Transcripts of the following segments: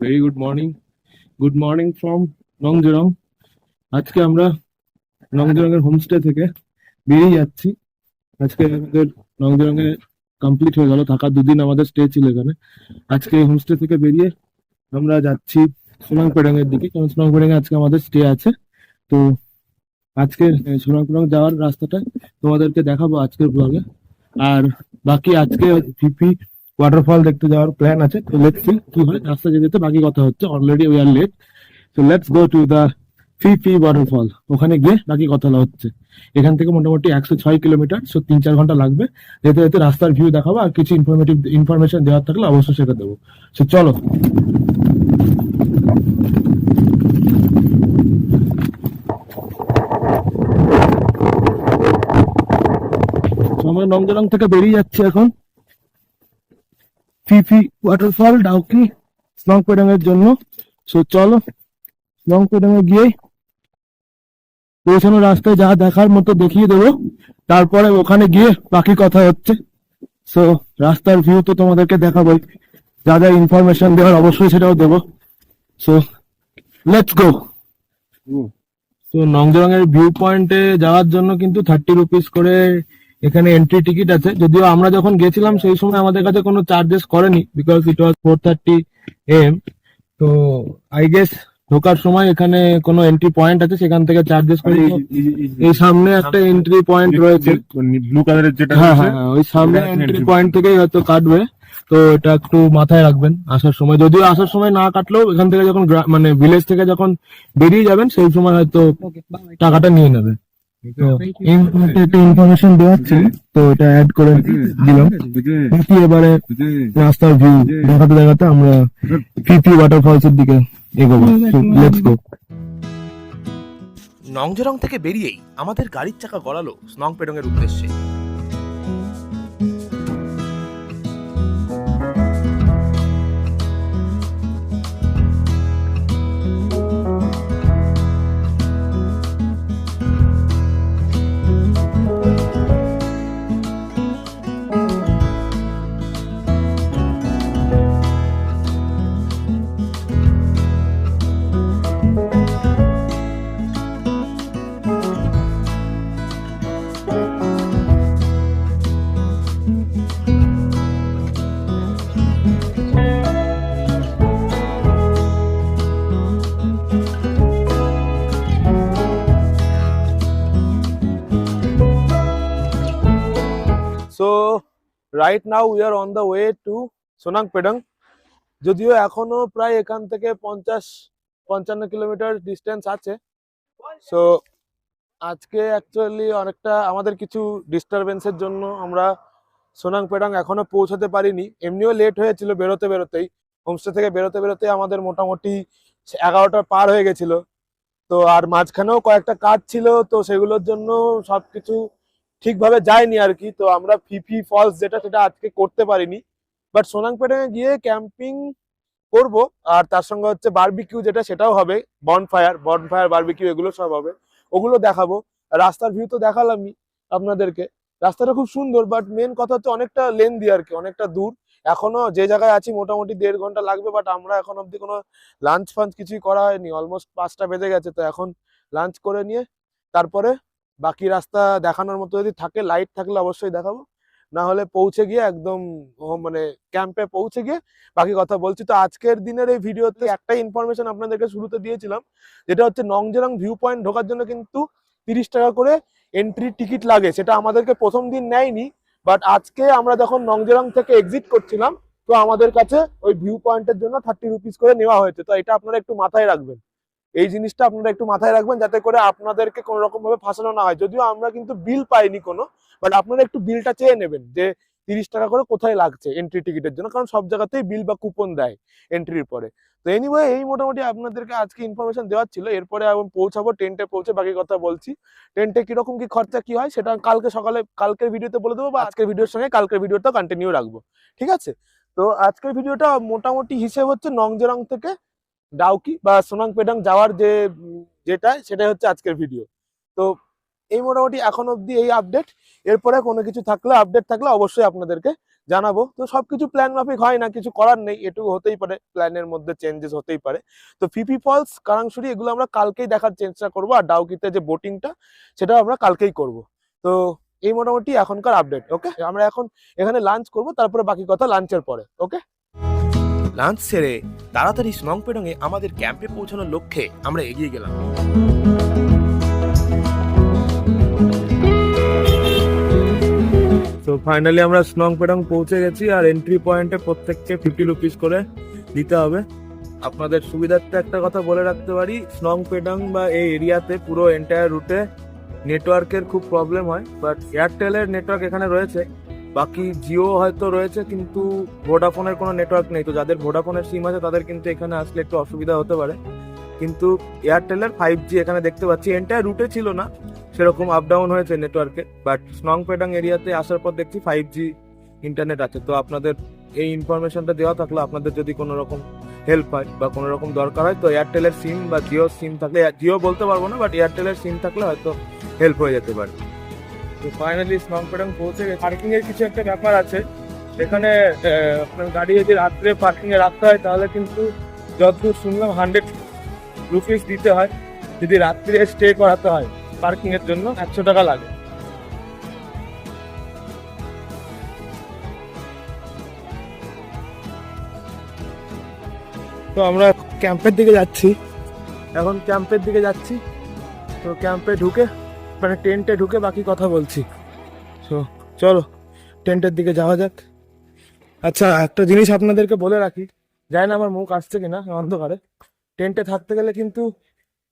Very good morning good morning from Nongjrong আজকে আমরা নংজেরং এর হোমস্টে থেকে বেরিয়ে যাচ্ছি। আজকে আমাদের নংজেরং এ কমপ্লিট হয়ে গেল। থাকা দুদিন আমাদের স্টে ছিল এখানে। আজকে হোমস্টে থেকে বেরিয়ে আমরা যাচ্ছি সোনাংপেডাং এর দিকে। কারণ সোনাংপেডাং এ আজকে আমাদের স্টে আছে। তো আজকে সোনাংপেডাং যাওয়ার রাস্তাটা তোমাদেরকে দেখাবো আজকের ব্লগে আর বাকি আজকে ফিফি ওয়াটারফল দেখতে যাওয়ার প্ল্যান আছে। তো লেটস সি কি হয়। রাস্তা যেতে যেতে বাকি কথা হচ্ছে অলরেডি উই আর লেট তো let's go to the Phe Phe waterfall ওখানে গিয়ে বাকি কথা হচ্ছে। এখান থেকে মোটামুটি একশো ছয় কিলোমিটার সো তিন চার ঘণ্টা লাগবে। যেতে যেতে রাস্তার ভিউ দেখাবো, আর কিছু ইনফরমেটিভ ইনফরমেশন দেওয়ার থাকলে অবশ্যই সেটা দেবো। সো চলো। আমরা নংজরং থেকে বেরিয়ে যাচ্ছি এখন। ফিফি ওয়াটারফল ডাউকি স্নংপেডাং এর জন্য সো চলো স্নংপেডাং এ গিয়ে পৌঁছানোর রাস্তায় যা দেখার মতো দেখিয়ে দেবো তারপরে ওখানে গিয়ে বাকি কথা হচ্ছে সো রাস্তার ভিউ তো তোমাদেরকে দেখাবোই যা যা ইনফরমেশন দেওয়ার অবশ্যই সেটাও দেবো সো লেটস গো তো নংজরং এর ভিউ পয়েন্টে যাওয়ার জন্য কিন্তু থার্টি রুপিস করে এখানে এন্ট্রি টিকিট আছে। যদিও আমরা যখন গেছিলাম সেই সময় আমাদের কাছে কোনো চার্জেস করেনি because it was four thirty AM তো আই গেস ঢোকার সময় এখানে কোনো এন্ট্রি পয়েন্ট আছে সেখান থেকে চার্জেস করে এই সামনে একটা এন্ট্রি পয়েন্ট রয়েছে। ব্লু কালারের যেটা হ্যাঁ হ্যাঁ হ্যাঁ, ওই সামনে এন্ট্রি পয়েন্ট থেকেই হয়তো কাটবে। তো এটা একটু মাথায় রাখবেন আসার সময়। যদিও আসার সময় না কাটলেও এখান থেকে যখন গ্রা- মানে ভিলেজ থেকে যখন বেরিয়ে যাবেন সেই সময় হয়তো টাকাটা নিয়ে নেবে। তো এই মুহূর্তে একটা ইনফরমেশন দেওয়া তো এটা অ্যাড করে দিলাম। এবারে রাস্তার ভিউ দেখাতে দেখাতে আমরা ফিফি ওয়াটারফলস এর দিকে এগোবো। লেটস গো নংজরং থেকে বেরিয়েই আমাদের গাড়ির চাকা গড়ালো স্নং পেডং এর উদ্দেশ্যে। Right now we are on the way to Shnongpdeng যদিও এখনও প্রায় এখান থেকে পঞ্চাশ, পঞ্চান্ন কিলোমিটার ডিস্টেন্স আছে। সো আজকে অ্যাকচুয়ালি অনেকটা আমাদের কিছু ডিস্টারবেন্সের জন্য আমরা সোনাং পেডাং এখনও পৌঁছাতে পারিনি। এমনিও লেট হয়েছিল বেরোতে বেরোতেই। হোমস্টে থেকে বেরোতে বেরোতে আমাদের মোটামুটি এগারোটা পার হয়ে গেছিল। তো আর মাঝখানেও কয়েকটা কাজ ছিল, তো সেগুলোর জন্য সবকিছু ঠিকভাবে যায়নি আর কি, তো আমরা ফিফি ফলস যেটা সেটা আজকে করতে পারিনি। বাট সোনাংপেটে গিয়ে ক্যাম্পিং করব, আর তার সঙ্গে হচ্ছে বারবিকিউ যেটা সেটাও হবে বনফায়ার বনফায়ার বারবিকিউ এগুলো সব হবে, ওগুলো দেখাবো। রাস্তার ভিউ তো দেখালামই আপনাদেরকে। রাস্তাটা খুব সুন্দর বাট মেন কথা হচ্ছে অনেকটা লেন্দি আর কি, অনেকটা দূর। এখনও যে জায়গায় আছি মোটামুটি দেড় ঘণ্টা লাগবে বাট আমরা এখন অবধি কোনো লাঞ্চ ফাঞ্চ কিছুই করা হয়নি অলমোস্ট পাঁচটা বেজে গেছে, তো এখন লাঞ্চ করে নিয়ে তারপরে বাকি রাস্তা দেখানোর মতো যদি থাকে লাইট থাকলে অবশ্যই দেখাবো। না হলে পৌঁছে গিয়ে একদম মানে ক্যাম্পে পৌঁছে গিয়ে বাকি কথা বলছি। তো আজকের দিনের এই ভিডিওতে একটাই ইনফরমেশন আপনাদেরকে শুরুতে দিয়েছিলাম, যেটা হচ্ছে নংজেরং ভিউ পয়েন্ট ঢোকার জন্য কিন্তু তিরিশ টাকা করে এন্ট্রি টিকিট লাগে। সেটা আমাদেরকে প্রথম দিন নেয়নি বাট আজকে আমরা যখন নংজেরং থেকে এক্সিট করছিলাম, তো আমাদের কাছে ওই ভিউ পয়েন্টের জন্য থার্টি রুপিস করে নেওয়া হয়েছে। তো এটা আপনারা একটু মাথায় রাখবেন। এই জিনিসটা আপনারা একটু মাথায় রাখবেন যাতে করে আপনাদেরকে কোনো রকম ভাবে ফাঁসানো না হয়। যদিও আমরা কিন্তু বিল পাইনি কোনো বাট আপনারা একটু বিলটা চেয়ে নেবেন যে তিরিশ টাকা করে কোথায় লাগছে এন্ট্রি টিকিটের জন্য, কারণ সব জায়গাতেই বিল বা কুপন দেয় এন্ট্রির পরে। তো এনিওয়ে এই মোটামুটি আপনাদেরকে আজকে ইনফরমেশন দেওয়ার ছিল, এরপরে আমি পৌঁছাবো টেন্টে পৌঁছে বাকি কথা বলছি। টেন্টে কীরকম কি খরচা, কি হয় সেটা কালকে সকালে, কালকের ভিডিওতে বলে দেবো বা আজকের ভিডিওর সঙ্গে কালকের ভিডিওটা কন্টিনিউ রাখব। ঠিক আছে? তো আজকের ভিডিওটা মোটামুটি হিসেব হচ্ছে নংজেরং থেকে ডাউকি বা সোনাং পেডাং যাওয়ার যে, যেটা, সেটাই হচ্ছে আজকের ভিডিও তো এই মোটামুটি এখন অবধি এই আপডেট এরপরে কোনো কিছু থাকলে আপডেট থাকলে অবশ্যই আপনাদেরকে জানাব। তো সবকিছু প্ল্যান মাফিক হয় না, কিছু করার নেই। এটুকু হতেই পারে প্ল্যানের মধ্যে চেঞ্জেস হতেই পারে। তো ফিপি ফলস কারাংশুরি এগুলো আমরা কালকেই দেখার চেষ্টা করব। আর ডাউকিতে যে বোটিংটা সেটা আমরা কালকেই করব। তো এই মোটামুটি এখনকার আপডেট ওকে আমরা এখন এখানে লাঞ্চ করব, তারপরে বাকি কথা লাঞ্চের পরে ওকে লাঞ্চ সেরে তাড়াতাড়ি স্নং পেডং এ আমাদের ক্যাম্পে পৌঁছানোর লক্ষ্যে আমরা এগিয়ে গেলাম। তো ফাইনালি আমরা স্নং পেডং পৌঁছে গেছি আর এন্ট্রি পয়েন্টে প্রত্যেককে ফিফটি রুপিস করে দিতে হবে। আপনাদের সুবিধার্থে একটা কথা বলে রাখতে পারি স্নং পেডং বা এই এরিয়াতে পুরো এন্টায়ার রুটে নেটওয়ার্কের খুব প্রবলেম হয় বাট এয়ারটেলের নেটওয়ার্ক এখানে রয়েছে। বাকি জিও হয়তো রয়েছে, কিন্তু ভোডাফোনের কোনো নেটওয়ার্ক নেই। তো যাদের ভোডাফোনের সিম আছে, তাদের কিন্তু এখানে আসলে একটু অসুবিধা হতে পারে। কিন্তু এয়ারটেলের ফাইভ জি এখানে দেখতে পাচ্ছি এন্টায়ার রুটে ছিল না। সেরকম আপ ডাউন হয়েছে নেটওয়ার্কে বাট স্নং পেডাং এরিয়াতে আসার পর দেখছি ফাইভ জি ইন্টারনেট আছে। তো আপনাদের এই ইনফরমেশনটা দেওয়া থাকল আপনাদের যদি কোনো রকম হেল্প হয় বা কোনো রকম দরকার হয়, তো এয়ারটেলের সিম বা জিও সিম থাকলে জিও বলতে পারব না বাট এয়ারটেলের সিম থাকলে হয়তো হেল্প হয়ে যেতে পারে। ফাইনালি স্নং পেডাং পৌঁছে গেছে। পার্কিং এর কিছু একটা ব্যাপার আছে। এখানে আপনার গাড়ি যদি রাত্রে পার্কিং এ রাখতে হয়, তাহলে কিন্তু যতদূর শুনলাম হান্ড্রেড রুপিস দিতে হয়। যদি রাত্রে স্টে করাতে হয় পার্কিং এর জন্য, একশো টাকা লাগে। তো আমরা ক্যাম্পের দিকে যাচ্ছি। এখন ক্যাম্পের দিকে যাচ্ছি। তো ক্যাম্পে ঢুকে মানে টেন্টে ঢুকে বাকি কথা বলছি। তো চলো, টেন্টের দিকে যাওয়া যাক। আচ্ছা একটা জিনিস আপনাদেরকে বলে রাখি। জানি না আমার মুখ আসছে কিনা, অন্ধকারে। টেন্টে থাকতে গেলে কিন্তু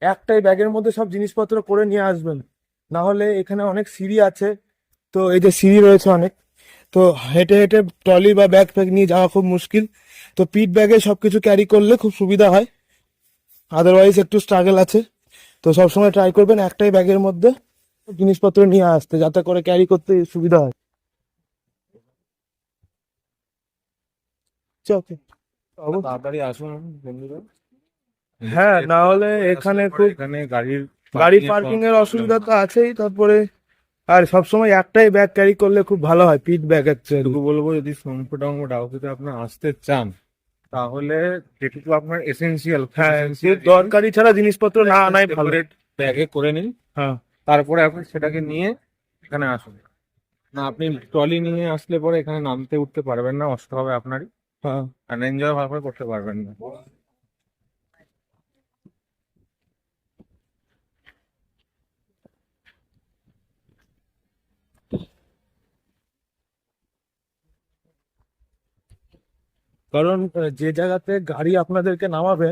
একটাই ব্যাগের মধ্যে সব জিনিসপত্র করে নিয়ে আসবেন। না হলে এখানে অনেক সিঁড়ি আছে। তো এই যে সিঁড়ি রয়েছে অনেক। তো হেঁটে হেঁটে ট্রলি বা ব্যাগ ফ্যাগ নিয়ে যাওয়া খুব মুশকিল। তো পিট ব্যাগে সব কিছু ক্যারি করলে খুব সুবিধা হয়। আদারওয়াইজ একটু স্ট্রাগল আছে। তো সবসময় ট্রাই করবেন একটাই ব্যাগের মধ্যে। জিনিসপত্র নিয়ে আসতে যাতে করে ক্যারি করতে সুবিধা হয়। তাড়াতাড়ি আসুন বন্ধুরা। হ্যাঁ না হলে এখানে খুব এখানে গাড়ির গাড়ি পার্কিং এর অসুবিধা তো আছেই তারপরে আর সবসময় একটাই ব্যাগ ক্যারি করলে খুব ভালো হয় পিট ব্যাগ হচ্ছে এটুকু বলব যদি সোমপুটং ডাউকিতে আপনার আসতে চান তাহলে যেটুকু আপনার এসেন্সিয়াল হ্যাঁ দরকারি ছাড়া জিনিসপত্র না আনাই ভালো। ব্যাগে করে নিন। হ্যাঁ। তারপরে আপনি সেটাকে নিয়ে এখানে আসুন। না আপনি ট্রলি নিয়ে আসলে পরে এখানে নামতে উঠতে পারবেন না কষ্ট হবে আপনারই। হ্যাঁ। আর এনজয় ভালো করে করতে পারবেন না। কারণ যে জায়গাতে গাড়ি আপনাদেরকে নামাবে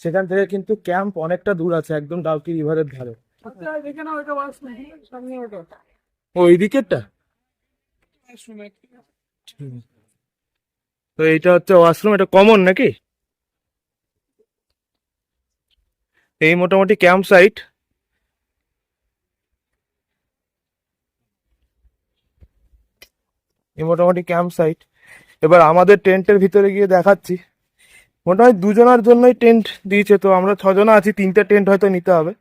সেখান থেকে কিন্তু ক্যাম্প অনেকটা দূর আছে একদম ডাউকি রিভারের ধারে। ওই দিকেরটা? তো এইটা হচ্ছে ওয়াশরুম, এটা কমন নাকি? এই মোটামুটি ক্যাম্প সাইট। এই মোটামুটি ক্যাম্প সাইট। এবার আমাদের টেন্টের ভিতরে গিয়ে দেখাচ্ছি। মোটামুটি দুজনের জন্যই টেন্ট দিয়েছে, তো আমরা ছজনা আছি, তিনটে টেন্ট হয়তো নিতে হবে।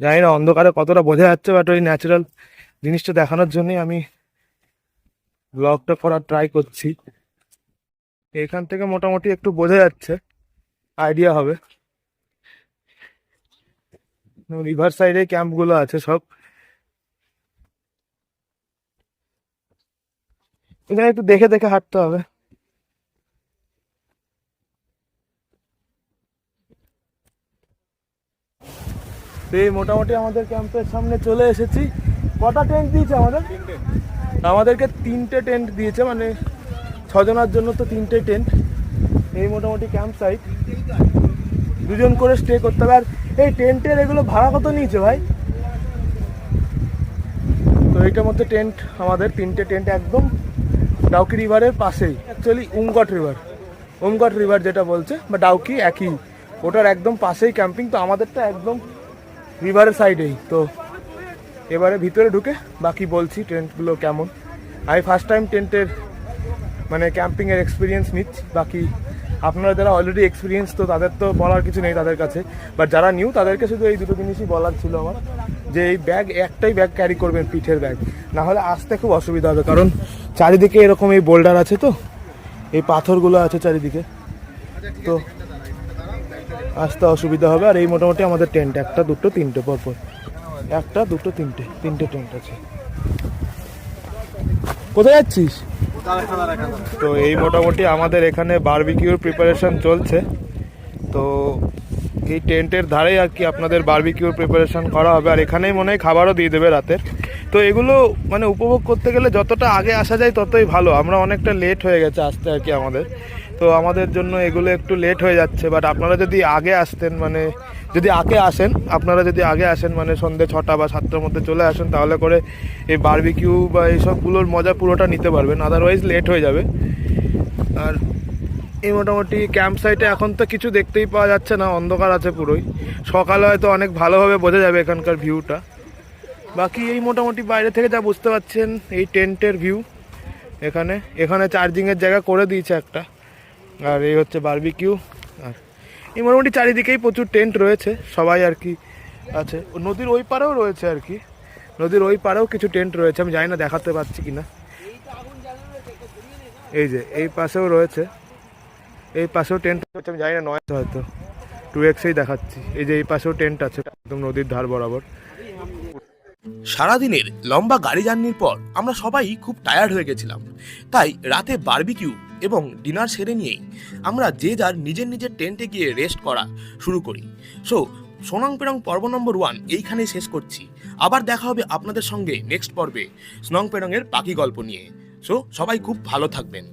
জানি না, অন্ধকারে কতটা বোঝা যাচ্ছে বাট ওই ন্যাচারাল জিনিসটা দেখানোর জন্যই আমি ব্লগটা করার ট্রাই করছি। এখান থেকে মোটামুটি একটু বোঝা যাচ্ছে আইডিয়া হবে। রিভার সাইডে ক্যাম্পগুলো আছে সব। এখানে একটু দেখে দেখে হাঁটতে হবে। তো এই মোটামুটি আমাদের ক্যাম্পের সামনে চলে এসেছি। কটা টেন্ট দিয়েছে আমাদের? আমাদেরকে তিনটে টেন্ট দিয়েছে মানে ছজনার জন্য তো তিনটে টেন্ট এই মোটামুটি ক্যাম্প সাইট দুজন করে স্টে করতে হবে। আর এই টেন্টের এগুলো ভাড়া কত নিয়েছে ভাই? তো এইটার মধ্যে টেন্ট আমাদের, তিনটে টেন্ট একদম। ডাউকি রিভারের পাশেই। Actually Umngot river Umngot river যেটা বলছে, বা ডাউকি একই। ওটার একদম পাশেই ক্যাম্পিং তো আমাদেরটা একদম রিভারের সাইডেই তো এবারে ভিতরে ঢুকে বাকি বলছি টেন্টগুলো কেমন। আমি ফার্স্ট টাইম টেন্টের মানে ক্যাম্পিংয়ের এক্সপিরিয়েন্স নিচ্ছি। বাকি আপনারা যারা অলরেডি এক্সপিরিয়েন্স তো তাদের তো বলার কিছু নেই তাদের কাছে। বাট যারা নিউ তাদেরকে শুধু এই দুটো জিনিসই বলার ছিল আমার, যে এই ব্যাগ একটাই ব্যাগ ক্যারি করবেন পিঠের ব্যাগ না হলে আসতে খুব অসুবিধা হবে, কারণ চারিদিকে এরকম এই বোল্ডার আছে তো, এই পাথরগুলো আছে চারিদিকে। তো আসতে অসুবিধা হবে, আর এই মোটামুটি আমাদের টেন্ট একটা, দুটো, তিনটে পরপর। একটা, দুটো, তিনটে তিনটে টেন্ট আছে। কোথায় যাচ্ছিস? তো এই মোটামুটি আমাদের এখানে বারবিকিউর প্রিপারেশন চলছে। তো এই টেন্টের ধারেই আর কি আপনাদের বারবিকিউর প্রিপারেশন করা হবে, আর এখানেই মনে হয় খাবারও দিয়ে দেবে রাতের। তো এগুলো মানে উপভোগ করতে গেলে যতটা আগে আসা যায় ততই ভালো। আমরা অনেকটা লেট হয়ে গেছে আসতে আর কি আমাদের। তো আমাদের জন্য এগুলো একটু লেট হয়ে যাচ্ছে বাট আপনারা যদি আগে আসতেন মানে যদি আগে আসেন, আপনারা যদি আগে আসেন মানে সন্ধ্যে ছটা বা সাতটার মধ্যে চলে আসেন, তাহলে করে এই বার্বিকিউ বা এইসবগুলোর মজা পুরোটা নিতে পারবেন আদারওয়াইজ লেট হয়ে যাবে। আর এই মোটামুটি ক্যাম্প সাইটে এখন তো কিছু দেখতেই পাওয়া যাচ্ছে না, অন্ধকার আছে পুরোই। সকালে হয়তো অনেক ভালোভাবে বোঝা যাবে এখানকার ভিউটা বাকি এই মোটামুটি বাইরে থেকে যা বুঝতে পারছেন এই টেন্টের ভিউ এখানে এখানে চার্জিংয়ের জায়গা করে দিয়েছে একটা। আর এই হচ্ছে বারবিকিউ আর এই মোটামুটি চারিদিকেই প্রচুর টেন্ট রয়েছে, সবাই আর কি আছে। নদীর ওই পারেও রয়েছে আর কি। নদীর ওই পারেও কিছু টেন্ট রয়েছে, আমি জানি না দেখাতে পারছি কি না এই যে, এই পাশেও রয়েছে। এই পাশেও টেন্ট রয়েছে, আমি জানি না নয় হয়তো। টু এক্সেই দেখাচ্ছি। এই যে, এই পাশেও টেন্ট আছে, একদম নদীর ধার বরাবর। সারাদিনের লম্বা গাড়ি জার্নির পর আমরা সবাই খুব টায়ার্ড হয়ে গেছিলাম। তাই রাতে বারবিকিউ এবং ডিনার সেরে নিয়েই আমরা যে যার নিজের নিজের টেন্টে গিয়ে রেস্ট করা শুরু করি। সো সোনাং পেরং পর্ব নম্বর ওয়ান এইখানেই শেষ করছি। আবার দেখা হবে আপনাদের সঙ্গে নেক্সট পর্বে স্নং পেরংয়ের পাখি গল্প নিয়ে। সো সবাই খুব ভালো থাকবেন।